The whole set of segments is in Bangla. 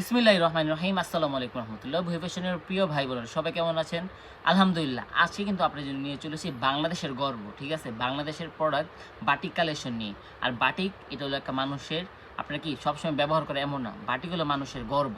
বিসমিল্লাহ রহমান রহিম, আসসালামু আলাইকুম রহমতুল্লাহ। ভূপেশনের প্রিয় ভাই বোনেরা, সবাই কেমন আছেন? আলহামদুলিল্লাহ, আজকে কিন্তু আপনার জন্য নিয়ে চলেছি বাংলাদেশের গর্ব, ঠিক আছে? বাংলাদেশের প্রোডাক্ট বাটিক কালেকশন নিয়ে। আর বাটিক এটা হলো একটা মানুষের, আপনার কি সবসময় ব্যবহার করে এমন না? বাটিক হলো মানুষের গর্ব।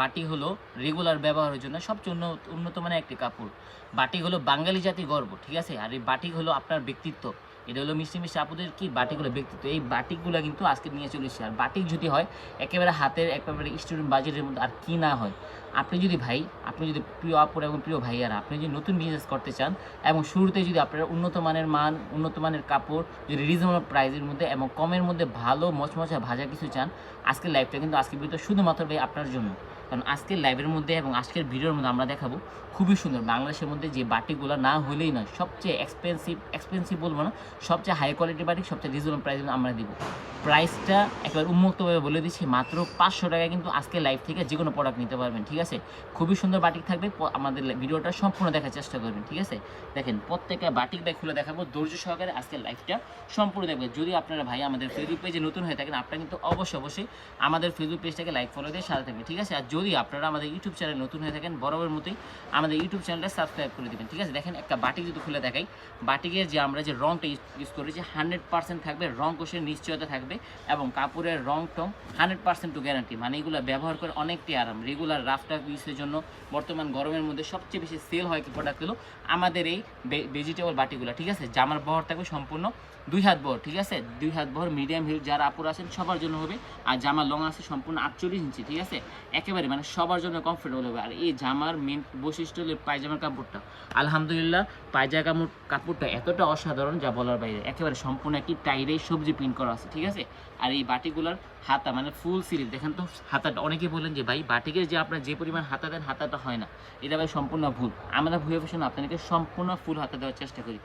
বাটি হলো রেগুলার ব্যবহারের জন্য সবচেয়ে উন্নত উন্নত মানের একটি কাপড়। বাটি হলো বাঙালি জাতি গর্ব, ঠিক আছে? আর এই বাটিক হলো আপনার ব্যক্তিত্ব। এটা হলো মিষ্টি মিষ্টি আপুদের কি বাটিগুলো, ব্যক্তিত্ব। এই বাটিকগুলো কিন্তু আজকে নিয়ে চলে এসেছি। আর বাটিক যদি হয়, একেবারে হাতের, একেবারে স্টুডেন্ট বাজেটের মধ্যে আর কি না হয়। আপনি যদি ভাই, আপনি যদি প্রিয় আপুর এবং প্রিয় ভাইয়ারা, আপনি যদি নতুন বিজনেস করতে চান এবং শুরুতে যদি আপনারা উন্নত মানের মান, উন্নত মানের কাপড়, যদি রিজনেবল প্রাইসের মধ্যে এবং কমের মধ্যে ভালো, মচমচা ভাজা কিছু চান, আজকের লাইভটা কিন্তু আজকের ভিডিও শুধুমাত্র ভাই আপনার জন্য। কারণ আজকের লাইভের মধ্যে এবং আজকের ভিডিওর মধ্যে আমরা দেখাবো খুবই সুন্দর। বাংলাদেশের মধ্যে যে বাটিকগুলো না হলেই নয়, সবচেয়ে এক্সপেন্সিভ এক্সপেন্সিভ বলব না, সবচেয়ে হাই কোয়ালিটি বাটিক সবচেয়ে রিজনেবল প্রাইস আমরা দিব। প্রাইসটা একবার উন্মুক্তভাবে বলে দিচ্ছি, মাত্র পাঁচশো টাকা কিন্তু আজকে লাইভ থেকে যে কোনো প্রোডাক্ট নিতে পারবেন, ঠিক আছে? খুবই সুন্দর বাটিক থাকবে আমাদের ভিডিওটা সম্পূর্ণ দেখার চেষ্টা করবেন, ঠিক আছে? দেখেন, প্রত্যেকটা বাটিক বাটিকটা খুলে দেখাবো, ধৈর্য সহকারে আজকে লাইভটা সম্পূর্ণ দেখবেন। যদি আপনারা ভাই আমাদের ফেসবুক পেজে নতুন হয়ে থাকেন, আপনারা কিন্তু অবশ্যই অবশ্যই আমাদের ফেসবুক পেজটাকে লাইক ফলো দিয়ে সাথে থাকবেন, ঠিক আছে? আর আপনারা আমাদের ইউটিউব চ্যানেল নতুন হয়ে থাকেন, বরাবর মতোই আমাদের ইউটিউব চ্যানেলটা সাবস্ক্রাইব করে দেবেন, ঠিক আছে? দেখেন একটা বাটিক যদি খুলে দেখাই, বাটিকের যে আমরা যে রংটা ইউজ করেছি হান্ড্রেড পার্সেন্ট থাকবে, রং কোষের নিশ্চয়তা থাকবে এবং কাপড়ের রং টং হান্ড্রেড পার্সেন্ট টু গ্যারান্টি মানে এগুলো ব্যবহার করে অনেকটাই আরাম। রেগুলার রাফটা ইউজের জন্য বর্তমান গরমের মধ্যে সবচেয়ে বেশি সেল হয় কি প্রোডাক্টগুলো আমাদের এই ভেজিটেবল বাটিগুলো, ঠিক আছে? জামার বহর থাকবে সম্পূর্ণ দুই হাত বহর ঠিক আছে? দুই হাত বহর মিডিয়াম হিল যারা আপুর আছেন সবার জন্য হবে। আর জামার লং আছে সম্পূর্ণ আটচল্লিশ ইঞ্চি, ঠিক আছে? একেবারে মানে সবার জন্য কমফোর্টেবল হবে। আর এই জামার মেন বৈশিষ্ট্য হলো পায়জামার কাপড়টা। আলহামদুলিল্লাহ পায়জা কাপড় কাপড়টা এতটা অসাধারণ, যা বলার বাইরে। একেবারে সম্পূর্ণ একটি টাইরে সবজি প্রিন্ট করা আছে, ঠিক আছে? আর এই বাটিগুলোর হাতা মানে ফুল সিলিপ দেখেন তো হাতাটা। অনেকে বলেন যে, ভাই বাটিকের যে আপনার যে পরিমাণ হাতা দেন, হাতাটা হয় না। এটা ভাই সম্পূর্ণ ভুল। আমরা ভুয়ে বসে আপনাদেরকে সম্পূর্ণ ফুল হাতা দেওয়ার চেষ্টা করি।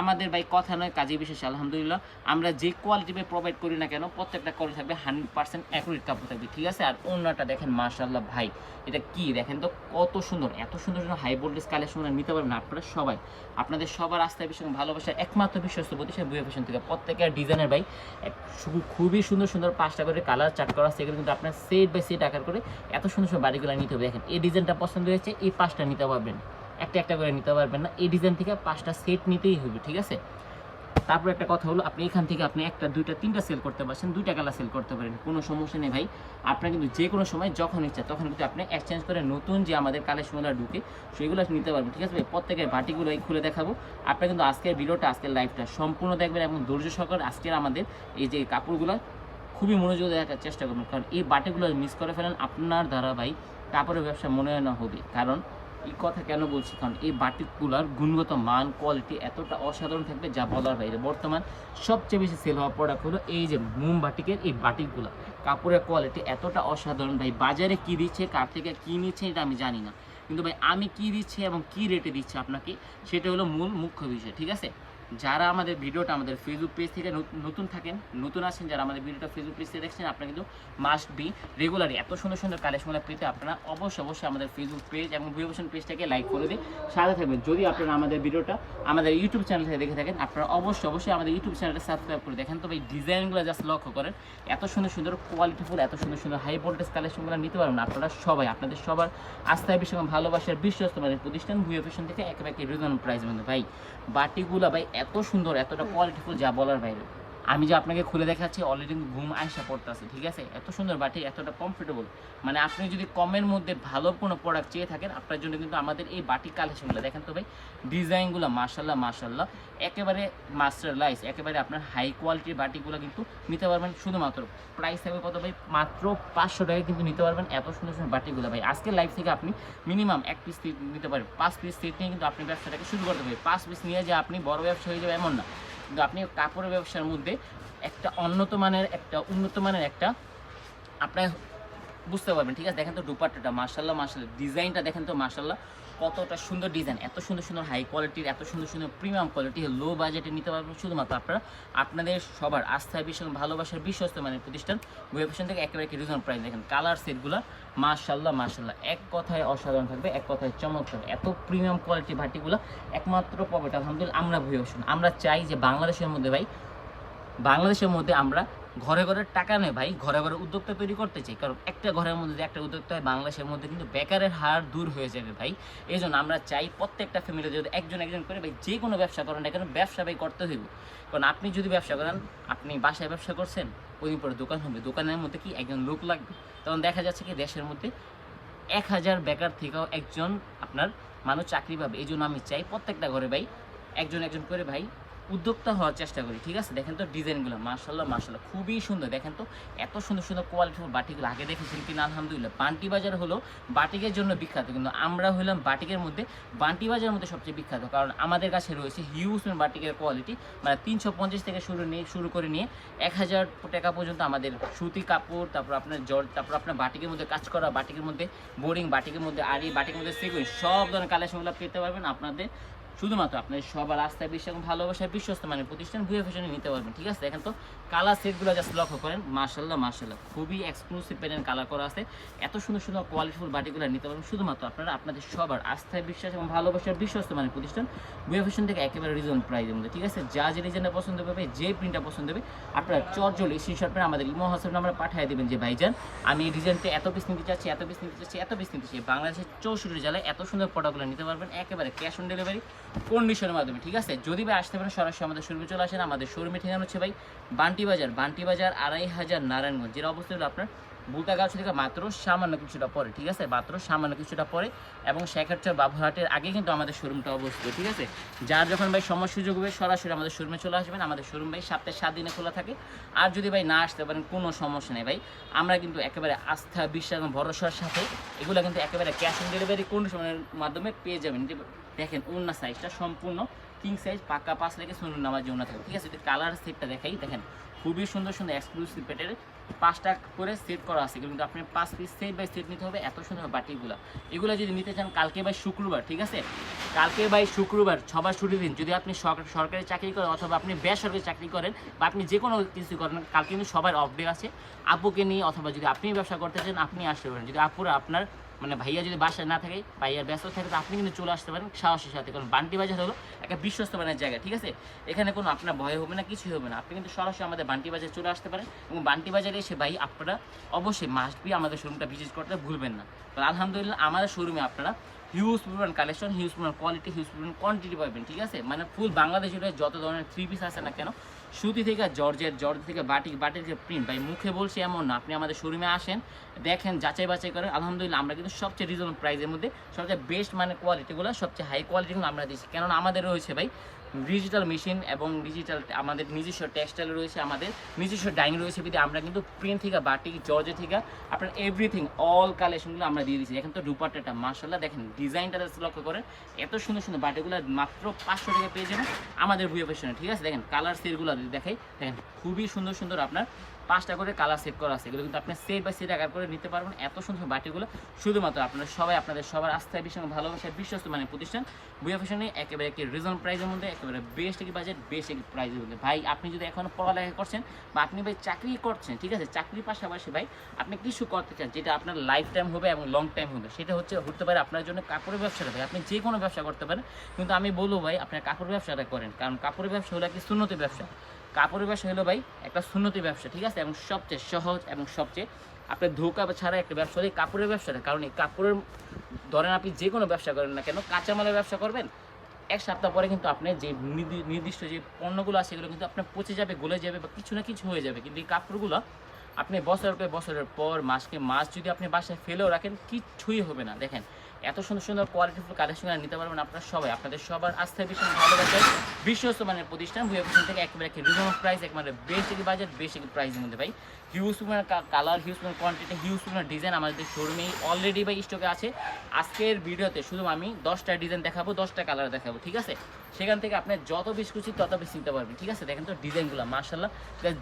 আমাদের ভাই কথা নয় কাজে বিশেষ, আলহামদুলিল্লাহ। আমরা যে কোয়ালিটি ভাই প্রোভাইড করি না কেন, প্রত্যেকটা কোয়ালিটি থাকবে হান্ড্রেড পার্সেন্ট অ্যাকুরেট কাপড় থাকবে, ঠিক আছে? আর অন্যটা দেখেন মার্শাল্লাহ ভাই, এটা কি দেখেন তো, কত সুন্দর, এত সুন্দর সুন্দর হাই ভোল্টেজ কালেকশন নিতে পারবেন আপনারা সবাই। আপনাদের সবার আস্থায় বিষয় ভালোবাসা একমাত্র বিশ্বস্ত প্রতিষ্ঠান বুয়ে ফ্যাশন থেকে। প্রত্যেকের ডিজাইনের ভাই খুবই সুন্দর সুন্দর পাঁচটা করে কালার চার্ট করা আছে, এগুলো কিন্তু আপনার সেট বাই সেট আকার করে এত সুন্দর সুন্দর বাড়িগুলো নিতে হবে। দেখেন, এই ডিজাইনটা পছন্দ হয়েছে, এই পাঁচটা নিতে পারবেন। একটা একটা করে নিতে পারবেন না। এই ডিজাইন থেকে পাঁচটা সেট নিতেই হবে, ঠিক আছে? তারপর একটা কথা হলো, আপনি এখান থেকে আপনি একটা, দুইটা, তিনটা সেল করতে পারছেন, দুইটা কালার সেল করতে পারেন, কোনো সমস্যা নেই ভাই। আপনার কিন্তু যে কোনো সময় যখন ইচ্ছা, তখন কিন্তু আপনি এক্সচেঞ্জ করে নতুন যে আমাদের কালেকশনগুলো ঢুকে, সেগুলো নিতে পারবেন, ঠিক আছে ভাই? প্রত্যেকের বাটিগুলো এই খুলে দেখাবো। আপনার কিন্তু আজকের ভিডিওটা, আজকের লাইভটা সম্পূর্ণ দেখবেন এবং ধৈর্য সহকারে আজকের আমাদের এই যে কাপড়গুলো, খুবই মনোযোগ দেখার চেষ্টা করবেন। কারণ এই বাটিগুলো মিস করে ফেলেন আপনার দ্বারা ভাই, কাপড়ের ব্যবসা মনে হয় না হবে। কারণ এই কথা কেন বলছি? কারণ এই বাটিকগুলোর গুণগত মান কোয়ালিটি এতটা অসাধারণ থাকবে যা বলার বাইরে। বর্তমান সবচেয়ে বেশি সেল হওয়া প্রোডাক্ট হলো এই যে মোম বাটিকের এই বাটিকগুলো। কাপড়ের কোয়ালিটি এতটা অসাধারণ ভাই, বাজারে কি দিচ্ছে, কার থেকে কি নিচ্ছে এটা আমি জানি না। কিন্তু ভাই, আমি কি দিচ্ছি এবং কি রেটে দিচ্ছি আপনাকে, সেটা হলো মূল মুখ্য বিষয়, ঠিক আছে? যারা আমাদের ভিডিওটা আমাদের ফেসবুক পেজ থেকে নত- নতুন থাকেন, নতুন আছেন, যারা আমাদের ভিডিওটা ফেসবুক পেজ থেকে দেখছেন, আপনারা কিন্তু মাস্ট বি রেগুলারই এত সুন্দর সুন্দর কালেকশনগুলো পেতে আপনারা অবশ্যই অবশ্যই আমাদের ফেসবুক পেজ এবং ভিডিওশন পেজটাকে লাইক করে দিন সাথে থাকবেন। যদি আপনারা আমাদের ভিডিওটা আমাদের ইউটিউব চ্যানেল থেকে দেখে থাকেন, আপনারা অবশ্যই অবশ্যই আমাদের ইউটিউব চ্যানেলটা সাবস্ক্রাইব করে দেখেন। তবে এই ডিজাইনগুলো জাস্ট লক্ষ্য করেন, এত সুন্দর সুন্দর কোয়ালিটিফুল এত সুন্দর সুন্দর হাই ভোল্টেজ কালেকশনগুলো নিতে পারবেন আপনারা সবাই। আপনাদের সবার আস্থায় বিষয় ভালোবাসার বিশ্বস্ত মানের প্রতিষ্ঠান ভুয়ে ফ্যাশন থেকে একেবারে রিজনেবল প্রাইস মধ্যে ভাই, বাটিগুলো ভাই এত সুন্দর এতটা কোয়ালিটিফুল যা বলার বাইরে। আমি যে আপনাকে খুলে দেখাচ্ছি অলরেডি ঘুম আয়সা পড়তেছে, ঠিক আছে? এত সুন্দর বাটি, এতটা কমফোর্টেবল মানে আপনি যদি কমের মধ্যে ভালো কোনো প্রোডাক্ট চেয়ে থাকেন, আপনার জন্য কিন্তু আমাদের এই বাটি কালেকশনগুলো দেখেন তো ভাই, ডিজাইনগুলো মার্শাল্লাহ মার্শাল্লাহ একেবারে মাস্টার লাইস একেবারে আপনার হাই কোয়ালিটির বাটিগুলো কিন্তু নিতে পারবেন শুধুমাত্র। প্রাইস থাকবে কত ভাই? মাত্র পাঁচশো টাকায় কিন্তু নিতে পারবেন এত সুন্দর সুন্দর বাটিগুলো ভাই। আজকের লাইফ থেকে আপনি মিনিমাম এক পিস নিতে পারেন। পাঁচ পিস সেট নিয়ে কিন্তু আপনি ব্যবসাটাকে শুরু করতে পারেন পাঁচ পিস নিয়ে যে আপনি বড় ব্যবসা হয়ে যাবে এমন না। কিন্তু আপনি কাপড়ের ব্যবসার মধ্যে একটা উন্নত মানের একটা উন্নত মানের একটা আপনার বুঝতে পারবেন, ঠিক আছে? দেখেন তো দুপাট্টাটা মার্শাল্লাহ মার্শাল্লাহ ডিজাইনটা দেখেন তো মার্শাল্লাহ কতটা সুন্দর ডিজাইন। এত সুন্দর সুন্দর হাই কোয়ালিটির এত সুন্দর সুন্দর প্রিমিয়াম কোয়ালিটি লো বাজেটে নিতে পারবেন শুধুমাত্র আপনারা। আপনাদের সবার আস্থায় বিশ্বাস ভালোবাসার বিশ্বস্ত মানে প্রতিষ্ঠান ওয়েব ফ্যাশন থেকে একেবারে রিজন প্রাইস দেখেন কালার সেটগুলো মার্শাল্লাহ মার্শাল্লাহ এক কথায় অসাধারণ থাকবে, এক কথায় চমৎকার। এত প্রিমিয়াম কোয়ালিটি ভাটিগুলো একমাত্র পকেট আলহামদুলিল্লাহ, আমরা ভুয়ে আমরা চাই যে বাংলাদেশের মধ্যে ভাই, বাংলাদেশের মধ্যে আমরা ঘরে ঘরে টাকা নেই ভাই, ঘরে ঘরে উদ্যোক্তা তৈরি করতে চাই। কারণ একটা ঘরের মধ্যে যে একটা উদ্যোক্তা হয়, বাংলাদেশের মধ্যে কিন্তু বেকারের হার দূর হয়ে যাবে ভাই। এই জন্য আমরা চাই প্রত্যেকটা ফ্যামিলি যদি একজন একজন করে ভাই, যে কোনো ব্যবসা করেন না কেন, ব্যবসা ভাই করতে হইব। কারণ আপনি যদি ব্যবসা করেন, আপনি বাসায় ব্যবসা করছেন, ওই পরে দোকান হবে। দোকানের মধ্যে কি একজন লোক লাগবে? তখন দেখা যাচ্ছে কি দেশের মধ্যে এক হাজার বেকার থেকেও একজন আপনার মানুষ চাকরি পাবে। এই জন্য আমি চাই প্রত্যেকটা ঘরে ভাই, একজন একজন করে ভাই উদ্যোক্তা হওয়ার চেষ্টা করি, ঠিক আছে? দেখেন তো ডিজাইনগুলো মার্শাল্লাহ মার্শাল্লাহ খুবই সুন্দর। দেখেন তো এত সুন্দর সুন্দর কোয়ালিটির বাটিগুলো আগে দেখেছেন কিনা? আলহামদুলিল্লাহ। বান্টি বাজার হলো বাটিকের জন্য বিখ্যাত, কিন্তু আমরা হলাম বাটিকের মধ্যে, বান্টি বাজারের মধ্যে সবচেয়ে বিখ্যাত। কারণ আমাদের কাছে রয়েছে হিউজ বাটিকের কোয়ালিটি মানে তিনশো পঞ্চাশ থেকে শুরু নিয়ে, শুরু করে নিয়ে এক হাজার টাকা পর্যন্ত আমাদের সুতি কাপড়, তারপর আপনার জল তারপর আপনার বাটিকের মধ্যে কাজ করা, বাটিকের মধ্যে বোরিং, বাটিকের মধ্যে আড়ি, বাটিকের মধ্যে সিকুইন সব ধরনের কালেকশনগুলো পেতে পারবেন আপনাদের শুধুমাত্র আপনার সবার আস্থায় বিশ্বাস এবং ভালোবাসার বিশ্বস্ত মানে প্রতিষ্ঠান ভুয়ে ফ্যাশনে নিতে পারবেন, ঠিক আছে? এখন তো কালার সেটগুলো জাস্ট লক্ষ্য করেন মার্শাল্লাহ মার্শাল্লাহ খুবই এক্সক্লুসিভ প্যাটার্ন কালার করা আছে। এত সুন্দর সুন্দর কোয়ালিটিফুল বাটিগুলো নিতে পারবেন, শুধুমাত্র আপনারা আপনাদের সবার আস্থায় বিশ্বাস এবং ভালোবাসার বিশ্বস্ত মানে প্রতিষ্ঠান ভুয়ে ফ্যাশন থেকে একেবারে রিজন প্রাইজের মধ্যে, ঠিক আছে? যা যে ডিজাইনটা পছন্দ হবে যে প্রিন্টটা পছন্দ হবে আপনারা চটজল স্ক্রিনশট করে আমাদের ইমো, হোয়াটসঅ্যাপ নাম্বারে পাঠিয়ে দেবেন যে, ভাইজান, আমি এই এত পিস নিতে চাচ্ছি, এত পিস নিতে চাচ্ছি, এত পিস নিতে চাচ্ছি। বাংলাদেশের চৌষট্টি জেলায় এত সুন্দর প্রোডাক্টগুলো নিতে পারবেন, একেবারে ক্যাশ অন ডেলিভারি কন্ডিশনের মাধ্যমে, ঠিক আছে? যদি ভাই আসতে পারেন সরাসরি আমাদের শোরুমে চলে আসেন। আমাদের শোরুমে ঠিকানা হচ্ছে ভাই বান্টি বাজার বান্টি বাজার আড়াই হাজার নারায়ণগঞ্জ। যেটা অবস্থা হলো আপনার বুলতাগাছ থেকে মাত্র সামান্য কিছুটা পরে, ঠিক আছে? মাত্র সামান্য কিছুটা পরে এবং শেখারচর বাবুহাটের আগে কিন্তু আমাদের শোরুমটা অবস্থিত, ঠিক আছে? যার যখন ভাই সময় সুযোগ হবে, সরাসরি আমাদের শোরুমে চলে আসবেন। আমাদের শোরুম ভাই সপ্তাহে সাত দিনে খোলা থাকে। আর যদি ভাই না আসতে পারেন, কোনো সমস্যা নেই ভাই। আমরা কিন্তু একেবারে আস্থা, বিশ্বাস এবং ভরসার সাথে এগুলো কিন্তু একেবারে ক্যাশ অন ডেলিভারি কন্ডিশনের মাধ্যমে পেয়ে যাবেন। দেখেন অন্য সাইজটা সম্পূর্ণ কিং সাইজ পাকা পাঁচ লেগে শুনুন নামার জন্য থাকে, ঠিক আছে? কালার সেটটা দেখাই, দেখেন, খুবই সুন্দর সুন্দর এক্সক্লুসিভ পেটের পাঁচটা করে সেট করা আছে। কিন্তু আপনি পাঁচ পিস সেট বাই সেট নিতে হবে, এত সুন্দর বাটিগুলো। এগুলো যদি নিতে চান, কালকে বাই শুক্রবার, ঠিক আছে? কালকে বাই শুক্রবার, সবার ছুটির দিন, যদি আপনি সরকার- সরকারি চাকরি করেন অথবা আপনি বেসরকারি চাকরি করেন বা আপনি যে কোনো কিছু করেন, কালকে কিন্তু সবার অফ ডে আছে। আপুকে নিয়ে অথবা যদি আপনি ব্যবসা করতে চান, আপনি আসতে পারেন। যদি আপুরা আপনার মানে ভাইয়া যদি বাসায় না থাকে, ভাইয়া ব্যস্ত থাকে, তো আপনি কিন্তু চলে আসতে পারেন সাহসের সাথে। কারণ বান্টি বাজার হলো একটা বিশ্বস্ত মানের জায়গা, ঠিক আছে? এখানে কোনো আপনার ভয় হবে না, কিছুই হবে না। আপনি কিন্তু সরাসরি আমাদের বান্টি বাজারে চলে আসতে পারেন এবং বান্টি বাজারে এসে ভাই আপনারা অবশ্যই মাস্ট বি আমাদের শোরুমটা ভিজিট করতে ভুলবেন না। আলহামদুলিল্লাহ, আমাদের শোরুমে আপনারা হিউজ পরিমাণ কালেকশন হিউজ পরিমাণ কোয়ালিটি হিউজ পরিমাণ কোয়ান্টিটি পাবেন ঠিক আছে? মানে ফুল বাংলাদেশ যত ধরনের থ্রি পিস আছে না কেন, সুতি থেকে জর্জের, জর্জ থেকে বাটিক বাটির থেকে প্রিন্ট ভাই মুখে বলছি এমন না, আপনি আমাদের শোরুমে আসেন, দেখেন, যাচাই বাছাই করেন, আলহামদুলিল্লাহ আমরা কিন্তু সবচেয়ে রিজনেবল প্রাইসের মধ্যে সবচেয়ে বেস্ট মানে কোয়ালিটিগুলো সবচেয়ে হাই কোয়ালিটিগুলো আমরা দিচ্ছি কেননা আমাদের রয়েছে ভাই ডিজিটাল মেশিন এবং ডিজিটাল আমাদের নিজস্ব টেক্সটাইল রয়েছে, আমাদের নিজস্ব ডাইনিং রয়েছে বিধি আমরা কিন্তু প্রিন্ট থেকে বাটিক জর্জে থেকে, আপনার এভরিথিং অল কালেকশনগুলো আমরা দিয়ে দিচ্ছি এখন তো দুপাট্টাটা মার্শাল্লাহ দেখেন ডিজাইনটা লক্ষ্য করেন, এত সুন্দর সুন্দর বাটিগুলো মাত্র পাঁচশো টাকা পেয়ে যাবেন আমাদের বুয়ে ফ্যাশনে ঠিক আছে? দেখেন কালার সেলগুলো দেখাই, দেখেন খুবই সুন্দর সুন্দর আপনার পাঁচটা করে কালার সেট করা আছে। এগুলো কিন্তু আপনি সেট বাই সেট আকার করে নিতে পারবেন। এত সুন্দর বাটিগুলো, শুধুমাত্র আপনার সবাই, আপনাদের সবার আস্থায় বিশ্বাস ভালোবাসায় বিশ্বস্ত মানে প্রতিষ্ঠান। বুয়া ফ্যাশনে একেবারে একটি রিজন প্রাইজের মধ্যে, একেবারে বেস্ট একটি বাজেট বেস্ট একটি প্রাইজের মধ্যে। ভাই, আপনি যদি এখনও পড়ালেখা করছেন বা আপনি ভাই চাকরি করছেন, ঠিক আছে? চাকরির পাশাপাশি ভাই, আপনি কিছু করতে চান, যেটা আপনার লাইফ টাইম হবে এবং লং টাইম হবে, সেটা হচ্ছে, হতে পারে আপনার জন্য কাপড়ের ব্যবসাটা। ভাই, আপনি যে কোনো ব্যবসা করতে পারেন। কিন্তু আমি বলব ভাই, আপনার কাপড়ের ব্যবসাটা করেন। কারণ কাপড়ের ব্যবসা হলো একটি সুন্নতি ব্যবসা। কাপড়ের ব্যবসা হলো ভাই একটা সুন্নতি ব্যবসা, ঠিক আছে? এবং সবচেয়ে সহজ এবং সবচেয়ে আপনার ধোকা ছাড়া একটা ব্যবসা হলো কাপড়ের ব্যবসাটা কারণ এই কাপড়ের ধরেন আপনি যে কোনো ব্যবসা করেন না কেন, কাঁচামালের ব্যবসা করবেন। এক সপ্তাহ পরে কিন্তু আপনি যে নির্দি- নির্দিষ্ট যে পণ্যগুলো আছে সেগুলো কিন্তু আপনার পচে যাবে, গলে যাবে বা কিছু না কিছু হয়ে যাবে। কিন্তু এই কাপড়গুলো আপনি বছরের পর বছরের পর, মাসকে মাস যদি আপনি বাসায় ফেলেও রাখেন, কিচ্ছুই হবে না। দেখেন এত সুন্দর সুন্দর কোয়ালিটিফুল কালেকশন নিতে পারবেন আপনারা সবাই। আপনাদের সবার আস্থায় ভীষণ ভালোবাসায় বিশ্বস্ত মানের প্রতিষ্ঠান ভুয়া প্রতিষ্ঠান থেকে একেবারে একটি রিজনেবল প্রাইস একেবারে বেসিক বাজেট বেসিক প্রাইসের মধ্যে ভাই। হিউজ পরিমাণ কালার হিউজ পরিমাণ কোয়ান্টিটি হিউজ পরিমাণ ডিজাইন আমাদের শোরুমেই অলরেডি ভাই স্টকে আছে। আজকের ভিডিওতে শুধু আমি দশটা ডিজাইন দেখাবো, দশটা কালার দেখাবো, ঠিক আছে? সেখান থেকে আপনি যত বেশি খুশি তত বেশি নিতে পারবেন, ঠিক আছে? দেখেন তো ডিজাইনগুলো মার্শাল্লাহ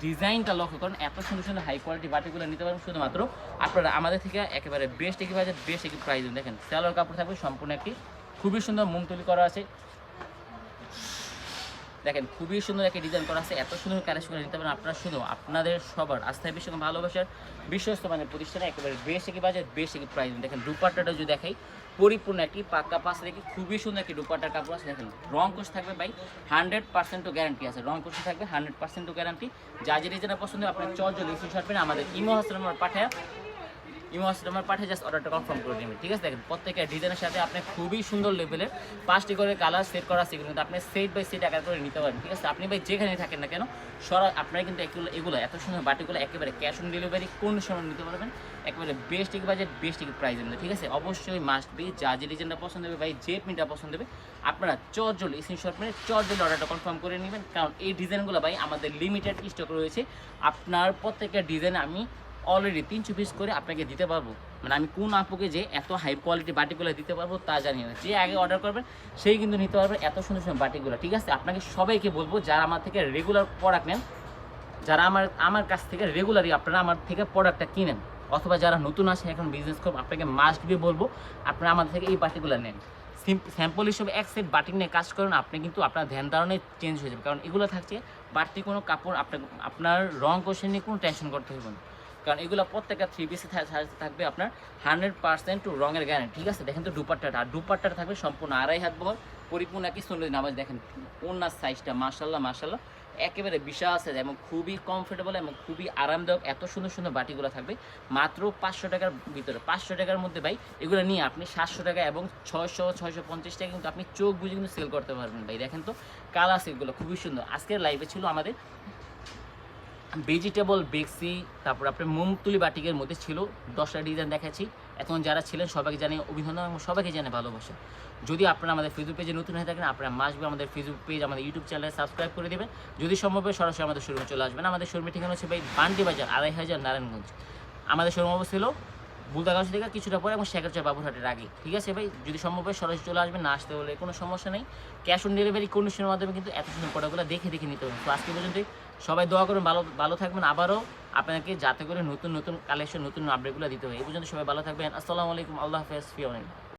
ডিজাইনটা লক্ষ্য করেন, এত সুন্দর সুন্দর হাই কোয়ালিটি বাটিগুলো নিতে পারবেন শুধুমাত্র আপনারা আমাদের থেকে একেবারে বেস্ট একই বাজার বেস্ট একটি প্রাইস দেখেন। সেলোর কাপড় থাকবে, সম্পূর্ণ একটি খুবই সুন্দর মুমতুলি করা আছে। দেখেন, খুবই সুন্দর একটা ডিজাইন করা আছে, এত সুন্দর কালেকশন করে নিতে পারেন আপনারা শুধু আপনাদের সবার আস্থায় বিশ্ব ভালোবাসার বিশ্বস্ত মানে প্রতিষ্ঠানে একেবারে বেশ একই বাজেট, বেশ একই প্রাইস দেখেন, দুপাট্টাটা যদি দেখাই, পরিপূর্ণ একটি পাক্কা পাশ রেখে খুবই সুন্দর একটি দুপাট্টার কাপড় আছে। দেখেন, রং কোষ থাকবে ভাই হান্ড্রেড পার্সেন্টও গ্যারান্টি আছে। রং কোষ থাকবে হান্ড্রেড পার্সেন্টও গ্যারান্টি যা যে ডিজাইনের পছন্দ আপনার চল জল শার্ট আমাদের ইমো হাসন আমার পাঠায় ইমো আমার পাঠিয়ে জাস্ট অর্ডারটা কনফার্ম করে নেবেন ঠিক আছে? দেখেন, প্রত্যেকের ডিজাইনের সাথে আপনি খুবই সুন্দর লেভেলের পাঁচটি করে কালার সেট করা আছে কিন্তু আপনি সেট বাই সেট আকার করে নিতে পারেন, ঠিক আছে? আপনি ভাই যেখানে থাকেন না কেন, সরা আপনারা কিন্তু এগুলো এত সুন্দর বাটিগুলো একেবারে ক্যাশ অন ডেলিভারি কোন সময় নিতে পারবেন? একেবারে বেস্ট এক বাজেট বেস্ট এক প্রাইসের মধ্যে, ঠিক আছে? অবশ্যই মাস্ট বি যা যে ডিজাইনটা পছন্দ হবে ভাই, যে প্রিন্টটা পছন্দ হবে, আপনারা চটজল স্ক্রিনশট মেরে চটজল অর্ডারটা কনফার্ম করে নেবেন। কারণ এই ডিজাইনগুলো ভাই আমাদের লিমিটেড স্টক রয়েছে। আপনার প্রত্যেকটা ডিজাইন আমি অলরেডি তিনশো পিস করে আপনাকে দিতে পারব। মানে আমি কোন আপুকে যে এত হাই কোয়ালিটি বাটিগুলো দিতে পারব তা জানি না। যে আগে অর্ডার করবেন, সেই কিন্তু নিতে পারবে এত সুন্দর সুন্দর বাটিগুলো। ঠিক আছে? আপনাকে সবাইকে বলব, যারা আমার থেকে রেগুলার প্রোডাক্ট নেন, যারা আমার আমার কাছ থেকে রেগুলারই আপনারা আমার থেকে প্রোডাক্টটা কিনেন, অথবা যারা নতুন আসে এখন বিজনেস করবেন আপনাকে মাস্ট বি বলব, আপনারা আমাদের থেকে এই বাটিগুলো নেন। স্যাম্পল হিসেবে এক সেট বাটিক নিয়ে কাজ করেন, আপনি কিন্তু আপনার ধ্যান ধারণে চেঞ্জ হয়ে যাবে। কারণ এগুলো থাকছে, বাড়তি কোনো কাপড় আপনার আপনার রং কোশ্চেন নিয়ে কোনো টেনশন করতে হবে না। কারণ এগুলো প্রত্যেকটা থ্রি পিসে থাকবে আপনার হান্ড্রেড পার্সেন্ট টু রঙের গ্যারান্টি ঠিক আছে? দেখেন তো দুপাট্টাটা আর দুপাট্টাটা থাকবে সম্পূর্ণ আড়াই হাত বহর পরিপূর্ণ একই সুন্দর নামাজ দেখেন ওনার সাইজটা মার্শাল্লাহ মার্শাল্লাহ একেবারে বিশাল আছে এবং খুবই কমফোর্টেবল এবং খুবই আরামদায়ক, এত সুন্দর সুন্দর বাটিগুলো থাকবে, মাত্র পাঁচশো টাকার ভিতরে, পাঁচশো টাকার মধ্যে ভাই, এগুলো নিয়ে আপনি সাতশো টাকা এবং ছয়শো ছয়শো পঞ্চাশ টাকা কিন্তু আপনি চোখ বুঝে কিন্তু সেল করতে পারবেন ভাই, দেখেন তো কালার সেটগুলো খুবই সুন্দর। আজকের লাইভে ছিল আমাদের ভেজিটেবল বেক্সি, তারপর আপনার মুমতুলি বাটিকের মধ্যে ছিল দশটা ডিজাইন দেখাচ্ছি। এখন যারা ছিলেন সবাইকে জানে অভিনন্দন এবং সবাইকে জানে ভালোবাসা। যদি আপনারা আমাদের ফেসবুক পেজে নতুন হয়ে থাকেন, আপনারা মাসবে আমাদের ফেসবুক পেজ আমাদের ইউটিউব চ্যানেলে সাবস্ক্রাইব করে দেবেন। যদি সম্ভব হয়, সরাসরি আমাদের শোরুমে চলে আসবেন। আমাদের শোরুমের ঠিকানা হচ্ছে ভাই বান্ডি বাজার, আড়াই হাজার নারায়ণগঞ্জ। আমাদের শোরুম অবস্থা ছিল বুলদাগাছ থেকে কিছুটা পরে এবং শেখারচর বাবুরহাটের আগে। ঠিক আছে ভাই? যদি সম্ভব হয়, সরাসরি চলে আসবেন। না আসতে হলে কোনো সমস্যা নেই। ক্যাশ অন ডেলিভারি কন্ডিশনের মাধ্যমে কিন্তু এত সুন্দর প্রোডাক্টগুলো দেখে দেখে নিতে হবে। তো আজকে পর্যন্তই। সবাই দোয়া করুন, ভালো ভালো থাকবেন আবারও। আপনাকে যাতে করে নতুন নতুন কালেকশন নতুন আপডেটগুলো দিতে হবে এই পর্যন্ত সবাই ভালো থাকবেন। আসসালামু আলাইকুম, আল্লাহ হাফেজ, ফিওনেন।